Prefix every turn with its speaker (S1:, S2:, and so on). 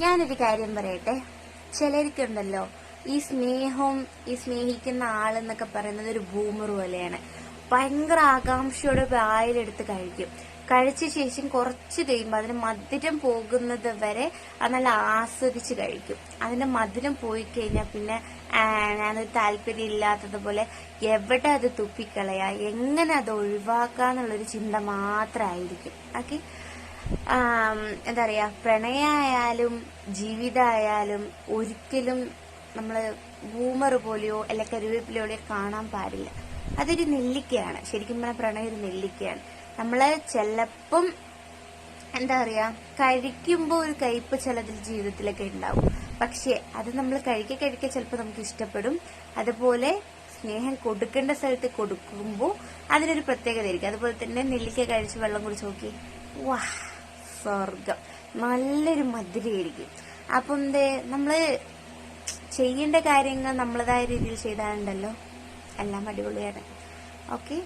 S1: ഞാനൊരു കാര്യം പറയട്ടെ? ചിലർക്കുണ്ടല്ലോ ഈ സ്നേഹം ഈ സ്നേഹിക്കുന്ന ആളെന്നൊക്കെ പറയുന്നത് ഒരു ഭൂമർ പോലെയാണ്. ഭയങ്കര ആകാംക്ഷയോടെ വായിലെടുത്ത് കഴിക്കും. കഴിച്ച ശേഷം കുറച്ച് കഴിയുമ്പോൾ അതിന് മധുരം പോകുന്നത് വരെ അത് നല്ല ആസ്വദിച്ച് കഴിക്കും. അതിന്റെ മധുരം പോയി കഴിഞ്ഞാൽ പിന്നെ ഞാനൊരു താല്പര്യം ഇല്ലാത്തതുപോലെ എവിടെ അത് തുപ്പിക്കളയാ എങ്ങനെ അത് ഒഴിവാക്കാന്നുള്ളൊരു ചിന്ത മാത്രമായിരിക്കും ഓക്കെ എന്താ പറയാ പ്രണയമായാലും ജീവിതമായാലും ഒരിക്കലും നമ്മൾ ബൂമർ പോലെയോ അല്ലെ കരുവേപ്പിലയോടെയോ കാണാൻ പാടില്ല. അതൊരു നെല്ലിക്കയാണ്. ശരിക്കും പറഞ്ഞാൽ പ്രണയം ഒരു നെല്ലിക്കയാണ്. നമ്മൾ ചെലപ്പം എന്താ പറയാ കഴിക്കുമ്പോൾ ഒരു കയ്പ് ചിലതിൽ ജീവിതത്തിലൊക്കെ ഉണ്ടാവും പക്ഷേ അത് നമ്മൾ കഴിക്ക കഴിക്ക ചിലപ്പോൾ നമുക്ക് ഇഷ്ടപ്പെടും. അതുപോലെ സ്നേഹം കൊടുക്കേണ്ട സ്ഥലത്ത് കൊടുക്കുമ്പോൾ അതിനൊരു പ്രത്യേകത ആയിരിക്കും. അതുപോലെ തന്നെ നെല്ലിക്ക കഴിച്ച് വെള്ളം കുടിച്ച് നോക്കി. വാ. സ്വർഗം നല്ലൊരു മധുരയായിരിക്കും അപ്പം എന്തേ നമ്മൾ ചെയ്യേണ്ട കാര്യങ്ങൾ നമ്മളതായ രീതിയിൽ ചെയ്താലുണ്ടല്ലോ? എല്ലാം അടിപൊളിയാണ്. ഓക്കെ?